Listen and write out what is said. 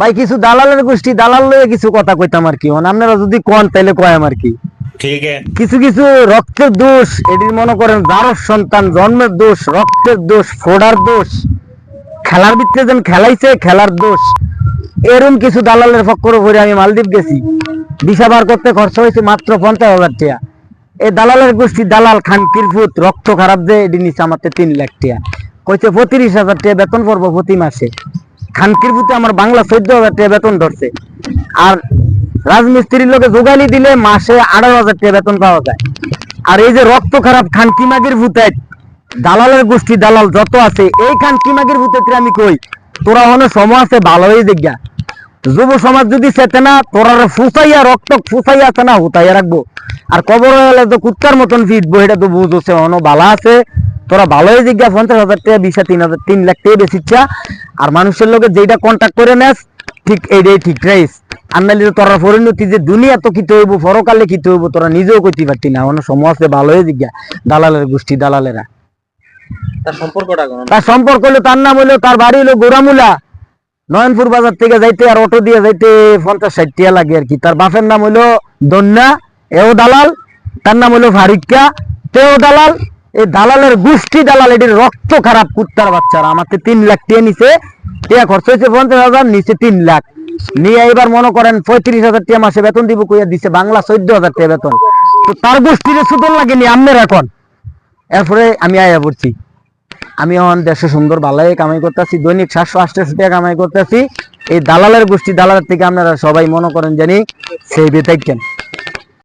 ভাই কিছু দালালের গোষ্ঠী দালাল লয়ে কিছু কথা কইতাম আর কি। মানে আপনারা যদি কন তাইলে কয় আর কি। কিছু কিছু রক্তের দোষ এটির মনে করেন দ্বারস সন্তান জন্মের দোষ রক্তের দোষ ফোড়ার দোষ খেলার ভিতরে যেন খেলাইছে খেলার দোষ। এরম কিছু দালালের ফক্কর উপরে আমি মালদ্বীপ গেছি। দিশা বার করতে খরচ হয়েছে মাত্র পঞ্চাশ হাজার টাকা। এই দালালের গোষ্ঠী দালাল খান কিরফুত রক্ত খারাপ যে এটি নিচে আমার তিন লাখ টাকা। কইছে পঁয়ত্রিশ হাজার টাকা বেতন পর্ব প্রতি মাসে। খান কিরফুতে আমার বাংলা চোদ্দ হাজার টাকা বেতন ধরছে। আর রাজমিস্ত্রির লোকে যোগালি দিলে মাসে আঠারো হাজার টাকা বেতন পাওয়া যায়। আর এই যে রক্ত খারাপ খানকি মাগির ভূতায় দালালের গোষ্ঠী দালাল যত আছে, এই খানকি মাগির ভূতে আমি কই? তোরা হনে সময় আছে, ভালোই দেখা যুব সমাজ যদি চেতে না, তোরা ফুসাইয়া, রক্ত ফুসাইয়া আছে না, হুতাইয়া রাখব। আর কবর হলে তো কুত্তার মতন ফিটবো এটা তো বুঝছে অন বালা আছে। তোরা ভালোই জিজ্ঞা পঞ্চাশ হাজার টাকা, বিশা তিন হাজার, তিন লাখ টাকা বেশি ইচ্ছা আর মানুষের লোকে যেটা কন্ট্যাক্ট করে নেস ঠিক এইটাই ঠিক রাইস তো তোরা পরিণতি যে দুনিয়া তো কিতে হইব পরকালে কিতে হইব তোরা নিজেও কইতে পারতি না। অন্য সময় আছে ভালোই জিজ্ঞা দালালের গোষ্ঠী দালালেরা। তার সম্পর্কটা কেমন তার সম্পর্ক হলো তার নাম হলো তার বাড়ি হলো গোরামুলা নয়নপুর বাজার থেকে যাইতে আর অটো দিয়ে যাইতে পঞ্চাশ ষাট টিয়া লাগে আর কি। তার বাপের নাম হলো দন্যা এও দালাল। তার নাম হলো ফারিক্কা তেও দালাল। এই দালালের গোষ্ঠী দালাল, এটির রক্ত খারাপ কুত্তার বাচ্চারা। আমার তো তিন লাখ টিয়া নিচে টিয়া খরচ হয়েছে পঞ্চাশ হাজার নিচে তিন লাখ। নিয়ে এবার মনে করেন পঁয়ত্রিশ হাজার টিয়া মাসে বেতন দিব, কইয়া দিছে বাংলা চোদ্দ হাজার টিয়া বেতন। তো তার গোষ্ঠীর সুতন লাগেনি আমের এখন। এরপরে আমি আয়া পড়ছি। আমি এখন দেশে সুন্দর ভালাই কামাই করতেছি, দৈনিক সাতশো আটশো টাকা কামাই করতেছি। এই দালালের গোষ্ঠী দালালের থেকে আপনারা সবাই মনে করেন জানি সেই বেতাইকেন